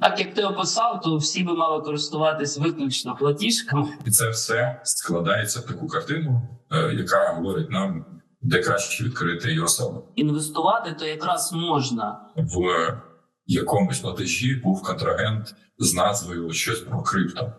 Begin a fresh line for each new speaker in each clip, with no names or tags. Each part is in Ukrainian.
Так як ти описав, то всі би мали користуватись виключно платіжками.
І це все складається в таку картину, е, яка говорить нам, де краще відкрити її особу.
Інвестувати то якраз можна.
В якомусь платежі був контрагент з назвою щось про крипто.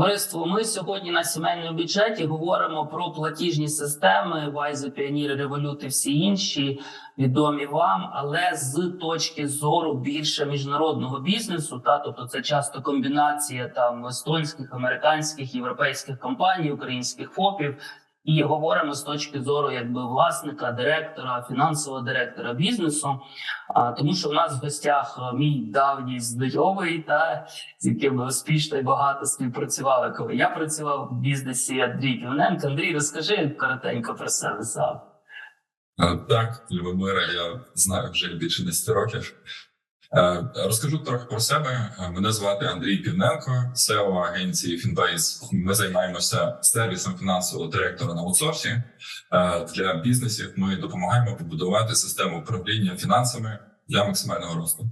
Товариство, ми сьогодні на сімейному бюджеті говоримо про платіжні системи, Вайза, Pioneer, Revolut і всі інші відомі вам, але з точки зору більше міжнародного бізнесу. Та тобто це часто комбінація там естонських, американських, європейських компаній, українських ФОПів. І говоримо з точки зору якби власника, директора, фінансового директора бізнесу. А тому, що в нас в гостях е, мій давній знайомий, та з яким ми успішно і багато співпрацювали, коли я працював в бізнесі Андрій Півненко. Андрій, розкажи коротенько про себе сам.
Е, Так, Любомира, я знаю вже більше 10 років. Е, Розкажу трохи про себе. Е, Мене звати Андрій Півненко, SEO агенції Finbase. Ми займаємося сервісом фінансового директора на аутсорсі. Е, Для бізнесів ми допомагаємо побудувати систему управління фінансами для максимального росту.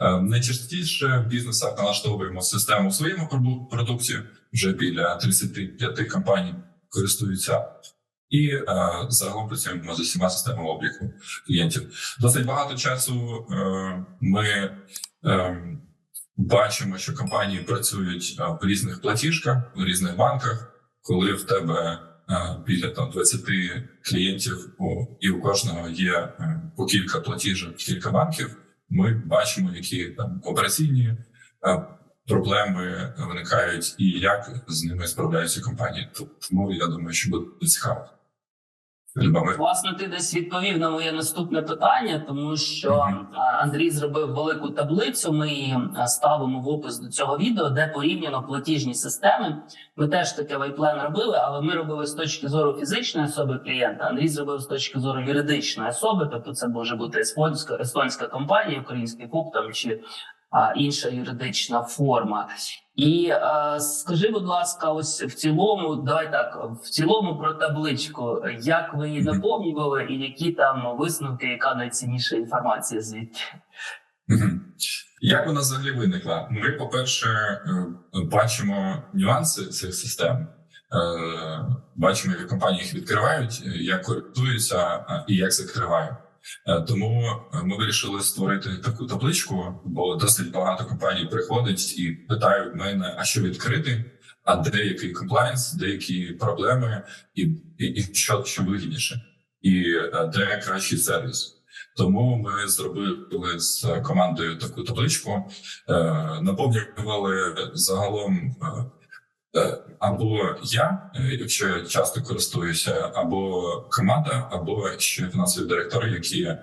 Е, Найчастіше в бізнесах налаштовуємо систему своєму проду- продукті. Вже біля 35 компаній користуються. І е, загалом працюємо з усіма системами обліку клієнтів. Досить багато часу е, ми е, бачимо, що компанії працюють е, в різних платіжках, в різних банках, коли в тебе е, біля там 20 клієнтів у, і у кожного є е, по кілька платіжок, кілька банків. Ми бачимо, які там операційні проблеми виникають, і як з ними справляються компанії. Тому я думаю, що буде цікаво.
Власне, ти десь відповів на моє наступне питання, тому що Андрій зробив велику таблицю. Ми її ставимо в опис до цього відео, де порівняно платіжні системи. Ми теж таке вайплен робили, але ми робили з точки зору фізичної особи клієнта. Андрій зробив з точки зору юридичної особи, тобто це може бути естонська, естонська компанія, український ФУП там чи а, інша юридична форма. І е, скажи, будь ласка, ось в цілому, давай так, в цілому про табличку, як ви її наповнювали, і які там висновки, яка найцінніша інформація звідти?
Як вона взагалі виникла? Ми, по-перше, е, бачимо нюанси цих систем, е, бачимо, як компанії їх відкривають, як користуються е, і як закривають. Е, Тому е, ми вирішили створити таку табличку, бо досить багато компаній приходить і питають мене, а що відкрити, а де який комплайнс, де які проблеми, і, і, і що, що вигідніше, і е, де кращий сервіс. Тому ми зробили з командою таку табличку, наповнювали загалом або я, е, якщо я часто користуюся, або команда, або ще фінансові директори, які е,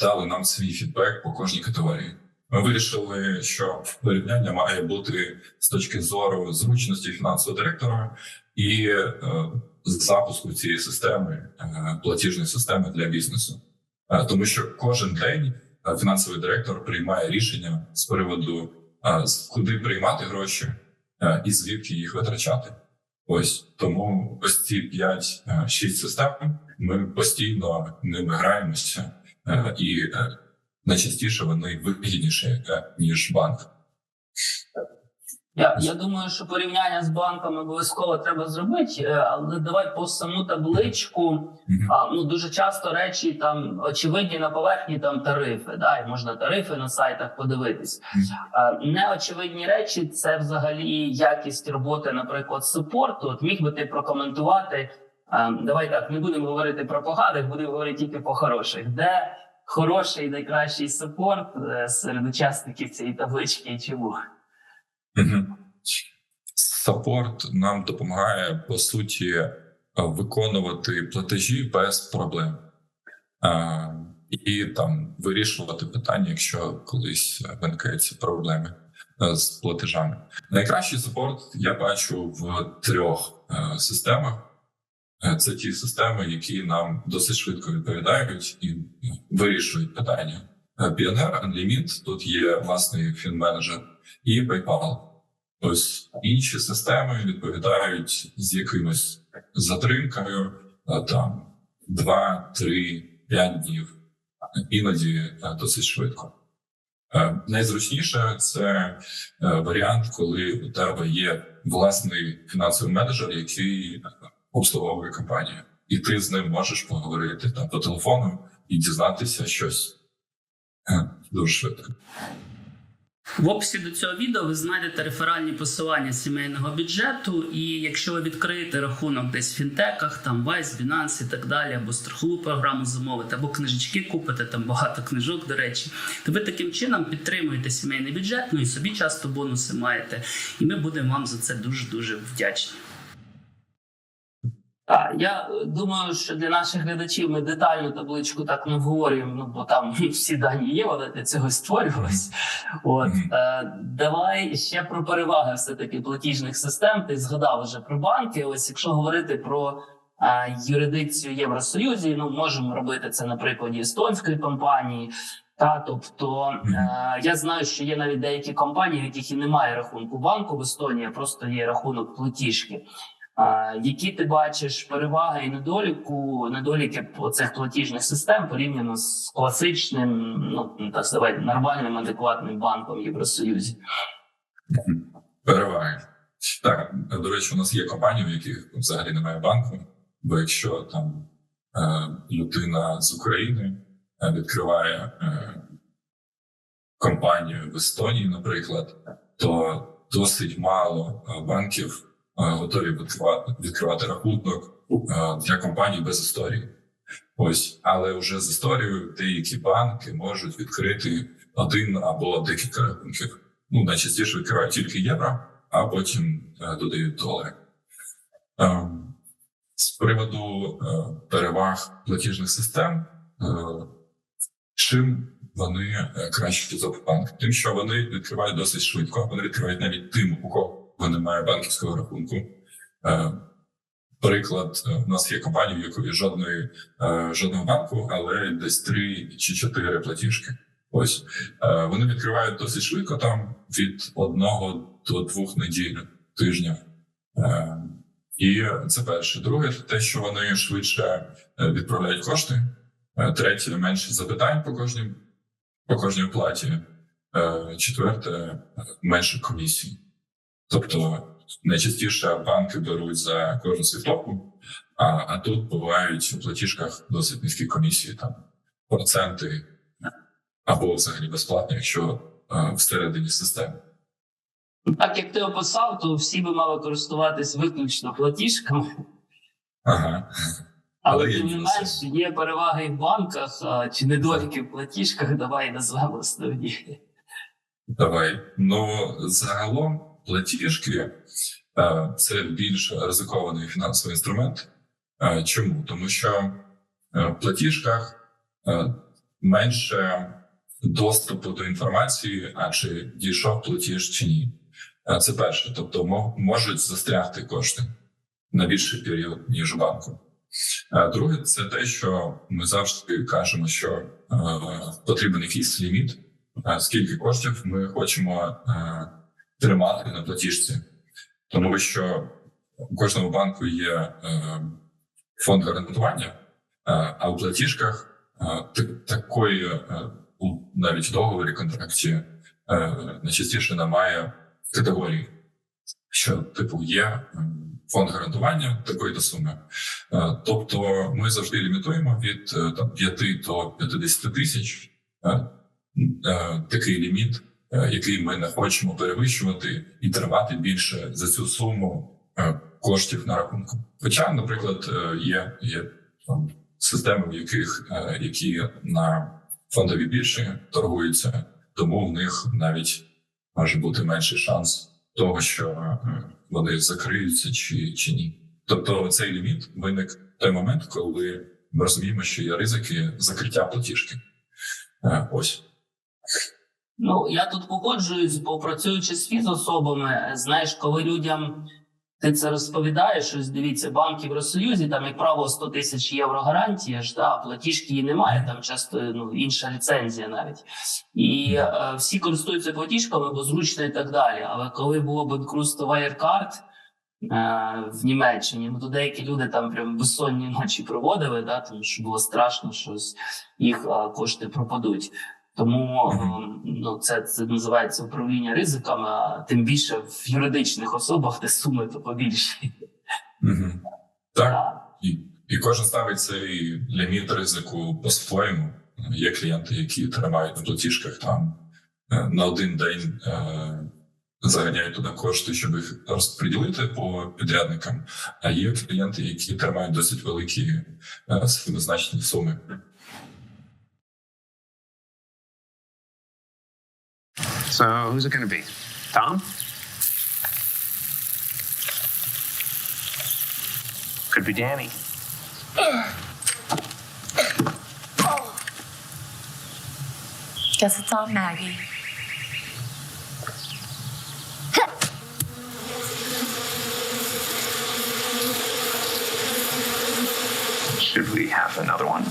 дали нам свій фідбек по кожній категорії. Ми вирішили, що порівняння має бути з точки зору зручності фінансового директора і е, запуску цієї системи, е, платіжної системи для бізнесу. Е, тому що кожен день е, фінансовий директор приймає рішення з приводу е, куди приймати гроші е, і звідки їх витрачати. Ось тому ось ці 5-6 систем ми постійно ними граємося, е, і е, найчастіше вони вигідніші е, ніж банк.
Я, я думаю, що порівняння з банками обов'язково треба зробити, е, але давай по саму табличку. А, ну дуже часто речі там очевидні на поверхні там тарифи. Да, і можна тарифи на сайтах подивитись. А, неочевидні речі це взагалі якість роботи, наприклад, супорту. От міг би ти прокоментувати. А, давай так, не будемо говорити про поганих, будемо говорити тільки по хороших. Де хороший найкращий супорт е, серед учасників цієї таблички і чому?
Мгм. Саппорт нам допомагає по суті е, виконувати платежі без проблем Е, і там вирішувати питання, якщо колись виникають ці проблеми е, з платежами. Найкращий саппорт я бачу в трьох системах. Це ті системи, які нам досить швидко відповідають і вирішують питання. Е, Pioneer, Unlimit, тут є власний фінменеджер і PayPal. Ось інші системи відповідають з якимось затримкою, там 2, 3, 5 днів, іноді е, досить швидко. Е, Найзручніше це е, варіант, коли у тебе є власний фінансовий менеджер, який обслуговує компанію, і ти з ним можеш поговорити там по телефону і дізнатися щось е, дуже швидко.
В описі до цього відео ви знайдете реферальні посилання сімейного бюджету. І якщо ви відкриєте рахунок десь в фінтеках, там Vice, Binance і так далі, або страхову програму замовите, або книжечки купите, там багато книжок, до речі, то ви таким чином підтримуєте сімейний бюджет, ну і собі часто бонуси маєте. І ми будемо вам за це дуже дуже вдячні. Так, я е, думаю, що для наших глядачів ми детальну табличку так не обговорюємо, ну бо там всі дані є, вона для цього створювалась. От е, давай ще про переваги все таки платіжних систем. Ти згадав вже про банки. Ось якщо говорити про е, юрисдикцію Євросоюзі, ну можемо робити це на прикладі естонської компанії. Та тобто е, я знаю, що є навіть деякі компанії, в яких і немає рахунку банку в Естонії, а просто є рахунок платіжки. Які ти бачиш переваги і недоліку, недоліки цих платіжних систем порівняно з класичним, ну так сказати, нормальним адекватним банком в Євросоюзі?
Переваги. Так, до речі, у нас є компанії, в яких взагалі немає банку. Бо якщо там е, людина з України е, відкриває е, компанію в Естонії, наприклад, то досить мало банків готові відкривати, відкривати рахунок е, для компаній без історії. Ось, але вже з історією деякі банки можуть відкрити один або декілька рахунків. Ну, найчастіше відкривають тільки євро, а потім е, додають долари. Е, з приводу е, переваг платіжних систем, е, чим вони е, краще за банк? Тим, що вони відкривають досить швидко. Вони відкривають навіть тим, у кого немає банківського рахунку. Е, Приклад, е, у нас є компанія, в якої жодної е, жодного банку, але десь три чи чотири платіжки. Ось е, вони відкривають досить швидко, там від одного до двох неділь тижня. Е, І це перше. Друге, те, що вони швидше е, відправляють кошти. Е, Третє, менше запитань по кожній по кожній оплаті. Е, Четверте, е, менше комісій. Тобто найчастіше банки беруть за кожну світлоку, а, а тут бувають у платіжках досить низькі комісії, там проценти або взагалі безплатно, якщо е, всередині системи.
Так як ти описав, то всі би мали користуватись виключно платіжками,
Ага.
але
Але
тим не менш є переваги в банках а, чи недоліки в платіжках. Давай назвемо основні.
Давай. Ну загалом платіжки е, це більш ризикований фінансовий інструмент. Е, Чому? Тому що е, в платіжках менше доступу до інформації, а чи дійшов платіж чи ні. Це перше. Тобто можуть застрягти кошти на більший період, ніж у банку. Друге, це те, що ми завжди кажемо, що потрібен якийсь ліміт, скільки коштів ми хочемо тримати на платіжці, тому що у кожному банку є е, фонд гарантування, е, а у платіжках е, такої навіть договорі контракті найчастіше немає категорії, що типу є фонд гарантування такої то суми. Тобто ми завжди лімітуємо від там 5 до 50 тисяч такий ліміт, який ми не хочемо перевищувати і тривати більше за цю суму е, коштів на рахунку. Хоча, наприклад, е, є, є там, системи, в яких е, які на фондові біржі торгуються, тому в них навіть може бути менший шанс того, що е, вони закриються чи, чи ні. Тобто цей ліміт виник в той момент, коли ми розуміємо, що є ризики закриття платіжки. Е, Ось.
Ну я тут погоджуюсь, бо працюючи з фізособами, е, знаєш, коли людям ти це розповідаєш, ось дивіться, банки в Росоюзі, там як правило 100 тисяч євро гарантія ж, да, платіжки її немає, там часто ну, інша ліцензія навіть. І е, всі користуються платіжками, бо зручно і так далі. Але коли було банкрутство Wirecard, в Німеччині. Ну, то деякі люди там прям безсонні ночі проводили, да, тому що було страшно, що їх а, кошти пропадуть. Тому е, ну, це, це називається управління ризиками, а тим більше в юридичних особах, де суми то побільші.
Угу. Так.
Так.
І, і кожен ставить цей ліміт ризику по-своєму. Є клієнти, які тримають на платіжках там е, на один день е, заганяють туди кошти, щоб їх розподілити по підрядникам. А є клієнти, які тримають досить великі е, значні суми.
So who's it going to be? Tom? Could be Danny.
Guess it's on Maggie.
Should we have another one?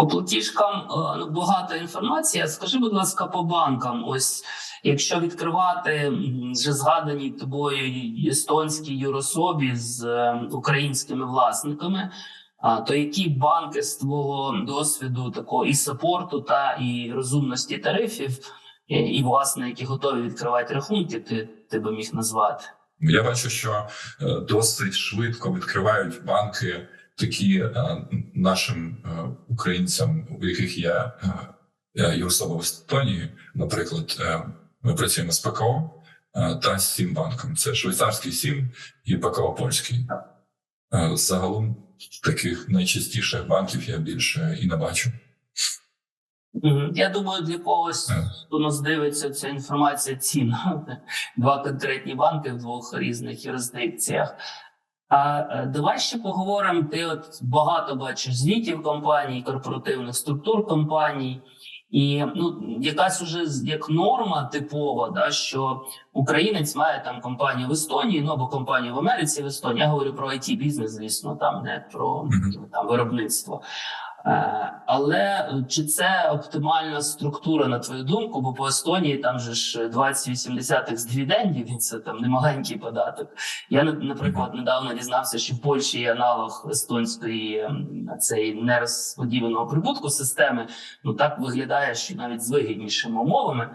По платіжкам е, ну, багато інформації. Скажи, будь ласка, по банкам. Ось якщо відкривати вже згадані тобою естонські юрособі з е, українськими власниками, то які банки з твого досвіду такого і сапорту та і розумності тарифів, і, і власне, які готові відкривати рахунки, ти, ти би міг назвати?
Я бачу, що е, досить швидко відкривають банки такі е, нашим е, українцям, у яких є е, е, в Естонії. Наприклад, е, ми працюємо з ПКО е, та з Сімбанком. Це швейцарський Сім і ПКО польський. Е, Загалом таких найчастіших банків я більше і не бачу.
Я думаю, для когось, хто нас дивиться, ця інформація цінна. Два конкретні банки в двох різних юрисдикціях. А е, давай ще поговоримо. Ти от багато бачиш звітів компаній, корпоративних структур компаній. І ну, якась уже як норма типова, да, що українець має там компанію в Естонії, ну або компанію в Америці в Естонії. Я говорю про it бізнес, звісно, там не про там виробництво. Е, Але чи це оптимальна структура, на твою думку? Бо по Естонії там же ж 20,8 з дивідендів, і це там немаленький податок. Я на- наприклад недавно дізнався, що в Польщі є аналог естонської ем, цієї нерозподіленого прибутку системи. Ну так виглядає, що навіть з вигіднішими умовами.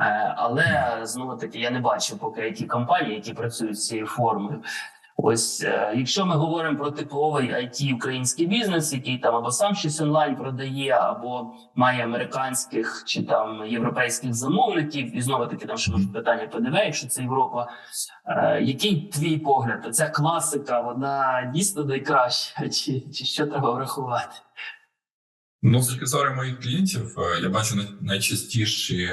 Е, Але знову таки я не бачив поки it компанії, які працюють з цією формою. Ось е, якщо ми говоримо про типовий it український бізнес, який там або сам щось онлайн продає, або має американських чи там європейських замовників, і знову таки там ще може питання ПДВ, якщо це Європа. Е, який твій погляд? Оця класика, вона дійсно найкраща, чи, чи що треба врахувати?
Ну, з точки зору моїх клієнтів, е, я бачу най- найчастіші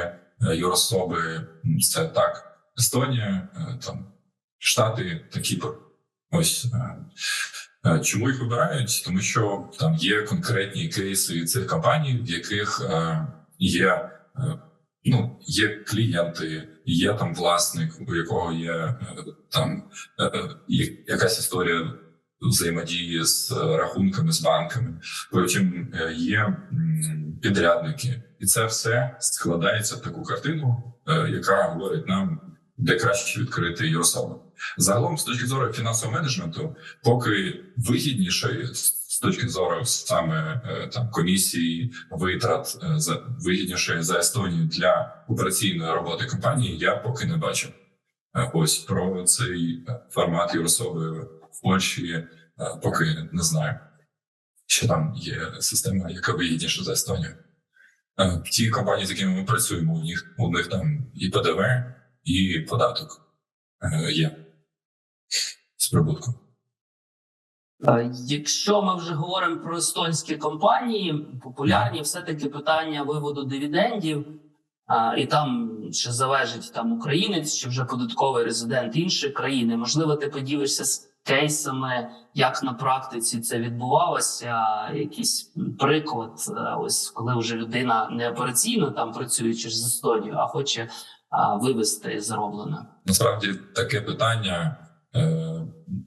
юрособи це так: Естонія, там Штати та Кіпр. Ось е, е, чому їх вибирають? Тому що там є конкретні кейси цих компаній, в яких е, є, ну, є клієнти, є там власник, у якого є там якась історія взаємодії з рахунками з банками. Потім є підрядники, і це все складається в таку картину, яка говорить нам, де краще відкрити юрсалу. Загалом, з точки зору фінансового менеджменту, поки вигідніше з точки зору саме е, там комісії витрат е, за вигідніше за Естонію для операційної роботи компанії, я поки не бачив. Е, Ось про цей формат юрособи в Польщі поки не знаю. Що там є система, яка вигідніша за Естонію. Ті компанії, з якими ми працюємо, у них у них там і ПДВ, і податок є з прибутку.
Е, Якщо ми вже говоримо про естонські компанії, популярні все-таки питання виводу дивідендів, а, і там чи залежить там українець, чи вже податковий резидент іншої країни. Можливо, ти поділишся з кейсами, як на практиці це відбувалося. Якийсь приклад, е, ось коли вже людина не операційно там працює через Естонію, а хоче а, вивести зароблене.
Насправді таке питання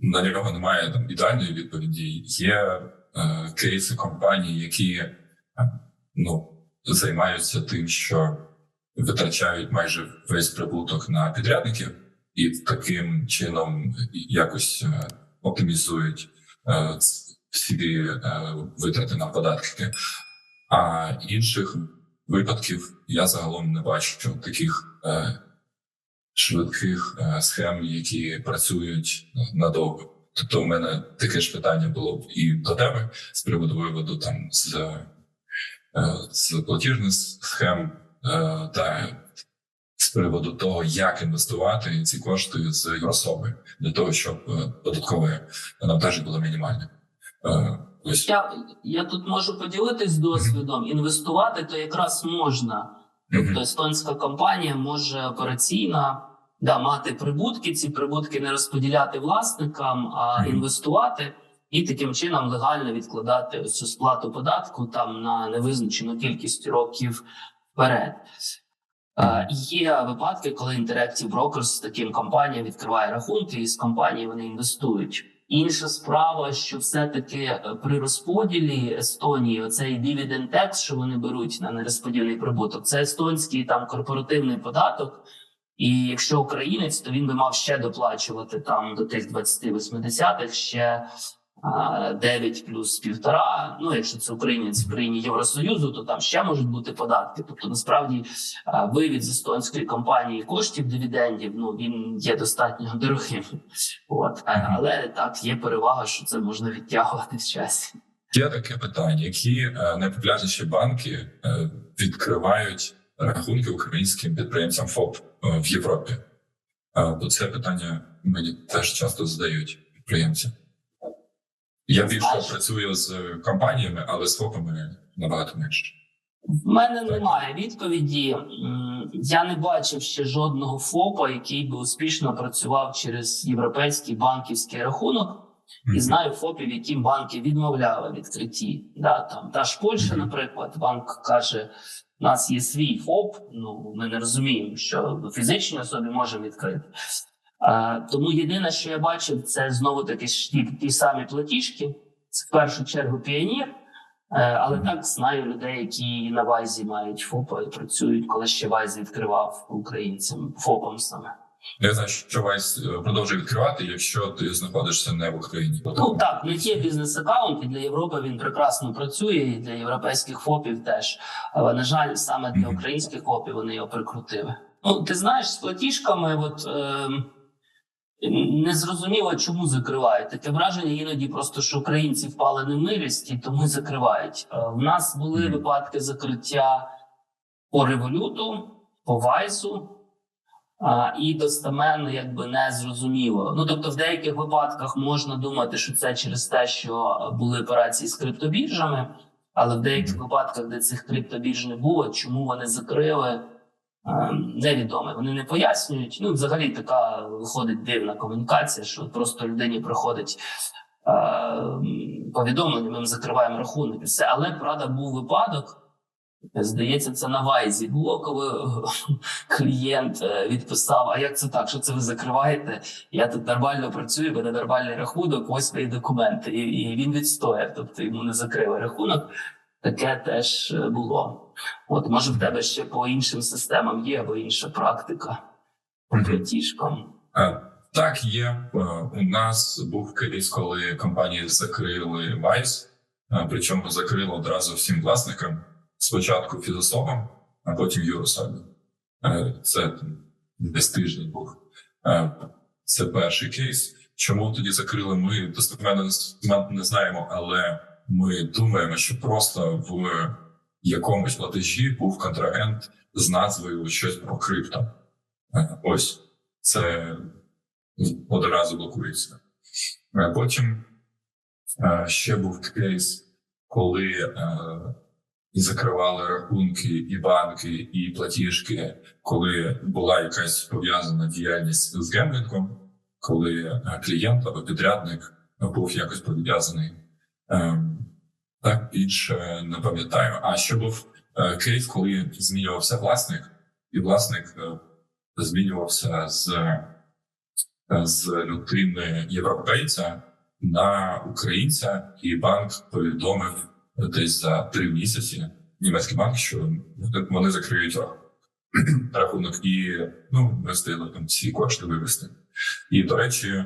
на нього немає там ідеальної відповіді. Є е, кейси компаній, які е, ну займаються тим, що витрачають майже весь прибуток на підрядників, і таким чином якось е, оптимізують е, всі е, витрати на податки. А інших випадків я загалом не бачу таких е, швидких е, схем, які працюють надовго. Тобто, у мене таке ж питання було б і до тебе з приводу виводу там з, е, з платіжних схем е, та з приводу того, як інвестувати ці кошти з особи для того, щоб податкове навантаження було мінімальне. Ось
Я, я тут можу поділитись досвідом. Інвестувати то якраз можна. Тобто естонська компанія може операційно да, мати прибутки, ці прибутки не розподіляти власникам, а інвестувати і таким чином легально відкладати ось цю сплату податку там на невизначену кількість років вперед. Е, Є випадки, коли Interactive Brokers з таким компаніям відкриває рахунки, і з компанії вони інвестують. Інша справа, що все-таки е, при розподілі Естонії оцей dividend tax, що вони беруть на нерозподілений прибуток, це естонський там корпоративний податок. І якщо українець, то він би мав ще доплачувати там до тих 20-80-х ще 9 плюс півтора. Ну, якщо це українець в країні Євросоюзу, то там ще можуть бути податки. Тобто, насправді, вивід з естонської компанії коштів дивідендів, ну він є достатньо дорогим. От але так є перевага, що це можна відтягувати в часі.
Є таке питання: які е, найпопулярніші банки е, відкривають рахунки українським підприємцям ФОП е, в Європі? Е, Бо це питання мені теж часто задають підприємці. Я більше працюю з компаніями, але з ФОПами набагато менше.
В мене немає відповіді. Я не бачив ще жодного ФОПа, який би успішно працював через європейський банківський рахунок. І знаю ФОПів, яким банки відмовляли відкритті. Да, там та ж Польща,
Мгм.
наприклад, банк каже: у нас є свій ФОП. Ну ми не розуміємо, що фізичні особі можемо відкрити. Тому єдине, що я бачив, це знову таки ж ті, ті самі платіжки. Це в першу чергу піонір. Е, Але так знаю людей, які на Вайзі мають ФОПа і працюють, коли ще Вайз відкривав українцям ФОПом саме.
Я знаю, що Вайс е, продовжує відкривати, якщо ти знаходишся не в Україні.
Ну так, не є бізнес-аккаунт, і для Європи він прекрасно працює, і для європейських ФОПів теж. Але на жаль, саме для українських ФОПів вони його прикрутили. Ну, ти знаєш, з платіжками, от е, не зрозуміло, чому закривають. Таке враження іноді просто, що українці впали на милість і тому закривають. Е, в нас були випадки закриття по революту, по вайсу. А, і достеменно якби не зрозуміло. Ну тобто, в деяких випадках можна думати, що це через те, що були операції з криптобіржами, але в деяких випадках, де цих криптобірж не було, чому вони закрили, е, невідомо. Вони не пояснюють. Ну, взагалі, така виходить дивна комунікація, що просто людині приходить е, повідомлення, ми закриваємо рахунок і все. Але правда був випадок. Здається, це на Вайзі було, коли клієнт е, відписав: А як це так? Що це ви закриваєте? Я тут нормально працюю, мене нормальний рахунок, ось мої документи. І, і він відстояв, тобто йому не закрили рахунок. Таке теж е, було. От може в тебе ще по іншим системам є або інша практика платіжкам.
Е, Так, є. Е, У нас був кейс, коли компанії закрили Вайс, причому закрили одразу всім власникам. Спочатку фізособам, а потім юрособі. Е, Це десь тиждень був. Це перший кейс. Чому тоді закрили? Ми достеменно не знаємо, але ми думаємо, що просто в якомусь платежі був контрагент з назвою щось про крипто. Е, Ось це одразу блокується. Е, Потім е, ще був кейс, коли е, закривали рахунки і банки, і платіжки, коли була якась пов'язана діяльність з гемблінгом, коли клієнт або підрядник був якось пов'язаний. Так більше не пам'ятаю. А ще був е, кейс, коли змінювався власник, і власник е, змінювався з з людини європейця на українця, і банк повідомив десь за три місяці німецький банк, що вони закриють рахунок, і ну ми встигли там всі кошти вивести. І до речі,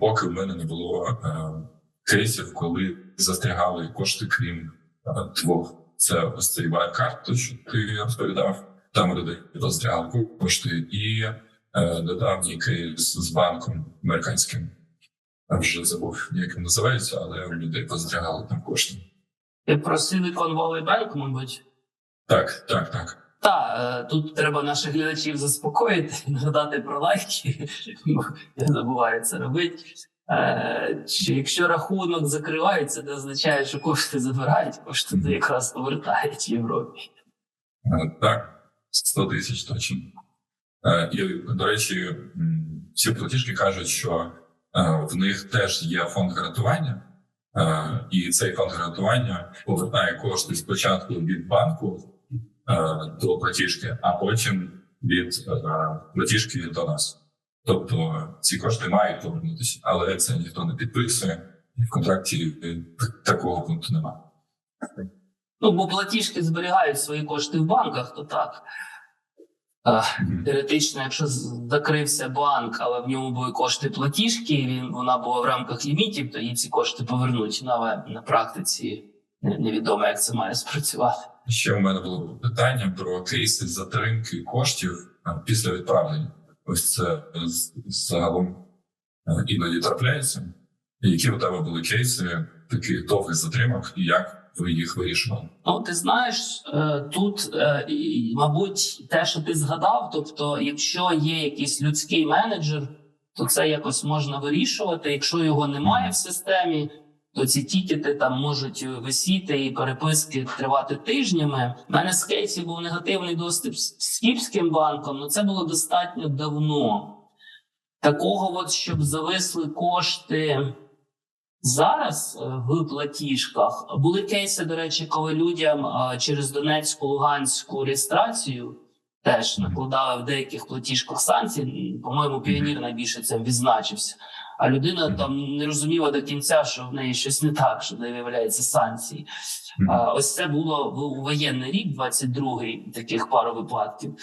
поки в мене не було е, кейсів, коли застрягали кошти, крім е, двох. Це ось цей Wirecard, то що ти розповідав, там у людей застрягали кошти, і е, недавній кейс з банком американським. Я вже забув, як він називається, але у людей позастрягали там кошти.
Ти про Silicon Valley Bank, мабуть.
Так, так, так.
Так, тут треба наших глядачів заспокоїти, нагадати про лайки. бо Я забуваю це робити. Е, чи якщо рахунок закривається, це означає, що кошти забирають, кошти то якраз повертають Європі.
Е, Так, 100 тисяч точно. Е, І, до речі, всі платіжки кажуть, що в них теж є фонд гарантування, і цей фонд гарантування повертає кошти спочатку від банку до платіжки, а потім від платіжки до нас. Тобто ці кошти мають повернутися, але це ніхто не підписує, і в контракті е, такого пункту немає.
Ну, бо платіжки зберігають свої кошти в банках, то так. Е, Теоретично, якщо закрився банк, але в ньому були кошти платіжки, і він вона була в рамках лімітів, то їй ці кошти повернуть. На, на практиці невідомо, як це має спрацювати.
Ще у мене було питання про кейси затримки коштів після відправлення. Ось це загалом е, іноді трапляється. Які у тебе були кейси таких довгих затримок, і як ви їх вирішували?
Ну, ти знаєш, е, тут, е, мабуть, те, що ти згадав, тобто, якщо є якийсь людський менеджер, то це якось можна вирішувати. Якщо його немає в системі, то ці тікети там можуть висіти і переписки тривати тижнями. У мене з кейсів був негативний доступ з Кіпським банком, але це було достатньо давно. Такого, от, щоб зависли кошти зараз е, в платіжках. Були кейси, до речі, коли людям е, через Донецьку Луганську реєстрацію теж накладали в деяких платіжках санкції. По-моєму, піонір найбільше цим відзначився. А людина там не розуміла до кінця, що в неї щось не так, що в неї виявляється санкції. А, ось це було в у воєнний рік, 22-й, таких пару випадків.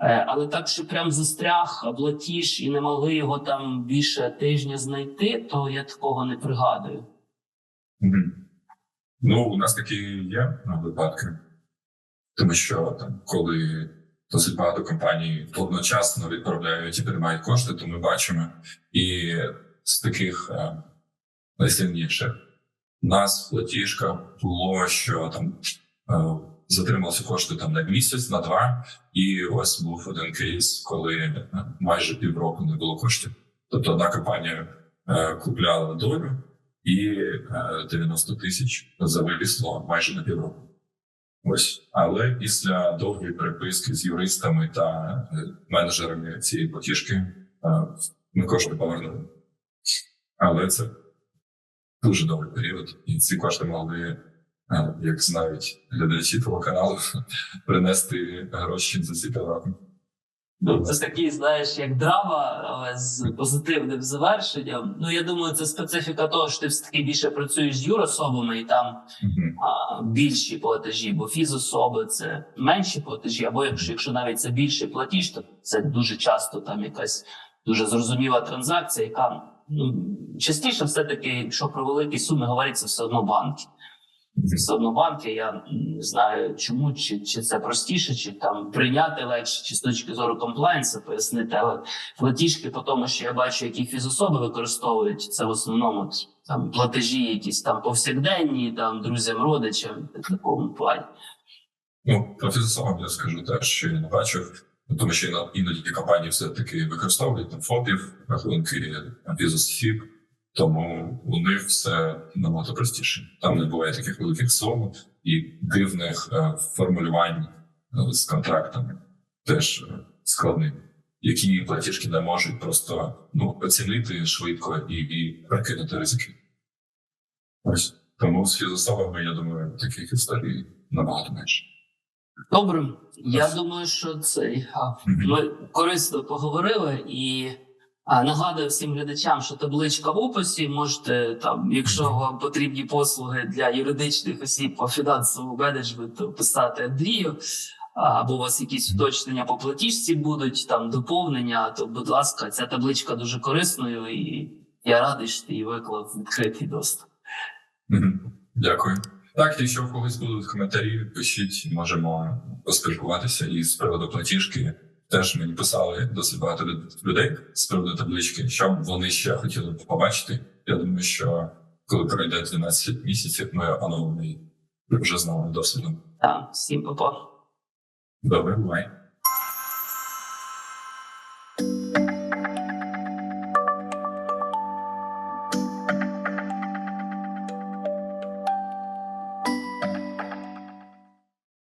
Е, Але так, що прям застряг платіж і не могли його там більше тижня знайти, то я такого не пригадую.
Ну, у нас такі є випадки, тому що там, коли досить багато компаній одночасно відправляють і приймають кошти, то ми бачимо і з таких е, найсильніших у нас в платіжках було, що там е, затрималися кошти там на місяць, на два, і ось був один кейс, коли е, майже півроку не було коштів. Тобто одна компанія купляла долю і е, 90 тисяч зависло майже на півроку. Ось, але після довгої переписки з юристами та менеджерами цієї платіжки ми кошти повернули. Але це дуже довгий період, і ці кошти могли, е, як знають глядачі твого каналу, принести гроші за ці півроку.
Ну, це такий, знаєш, як драма, але з позитивним завершенням. Ну, я думаю, це специфіка того, що ти все-таки більше працюєш з юрособами, і там а, більші платежі, бо фізособи це менші платежі, або якщо, якщо навіть це більший платіж, то це дуже часто там якась дуже зрозуміла транзакція, яка частіше все-таки, якщо про великі суми говориться, все одно банки. Це все одно банки. Я не знаю, чому, чи, чи це простіше, чи там прийняти легше, чи з точки зору комплайнсу пояснити. Але платіжки, по тому, що я бачу, які фізособи використовують, це в основному там платежі, якісь там повсякденні, там друзям, родичам, в такому плані.
Ну, про фізособам я скажу теж, що я не бачив, тому що іноді компанії все-таки використовують там ФОПів, рахунки фізосіб, тому у них все набагато простіше. Там не буває таких великих сум і дивних е, формулювань е, з контрактами, теж е, складних, які платіжки не можуть просто ну, оцінити швидко і, і перекинути ризики. Ось тому з фізособами, я думаю, таких історій набагато менше.
Добре, я думаю, що цей ми корисно поговорили, і нагадую всім глядачам, що табличка в описі. Можете там, якщо вам потрібні послуги для юридичних осіб по фінансовому менеджменту, писати Андрію. Або у вас якісь уточнення по платіжці будуть, там доповнення, то, будь ласка, ця табличка дуже корисною, і я радий, що ти її виклав в відкритий доступ.
Дякую. Так, якщо в когось будуть коментарі, пишіть, можемо поспілкуватися і з приводу платіжки. Теж мені писали досить багато людей з приводу таблички, що вони ще хотіли б побачити. Я думаю, що коли пройде 12 місяців, ми оновимо її вже з новим досвідом.
Так, всім па-па.
Добре, бувай.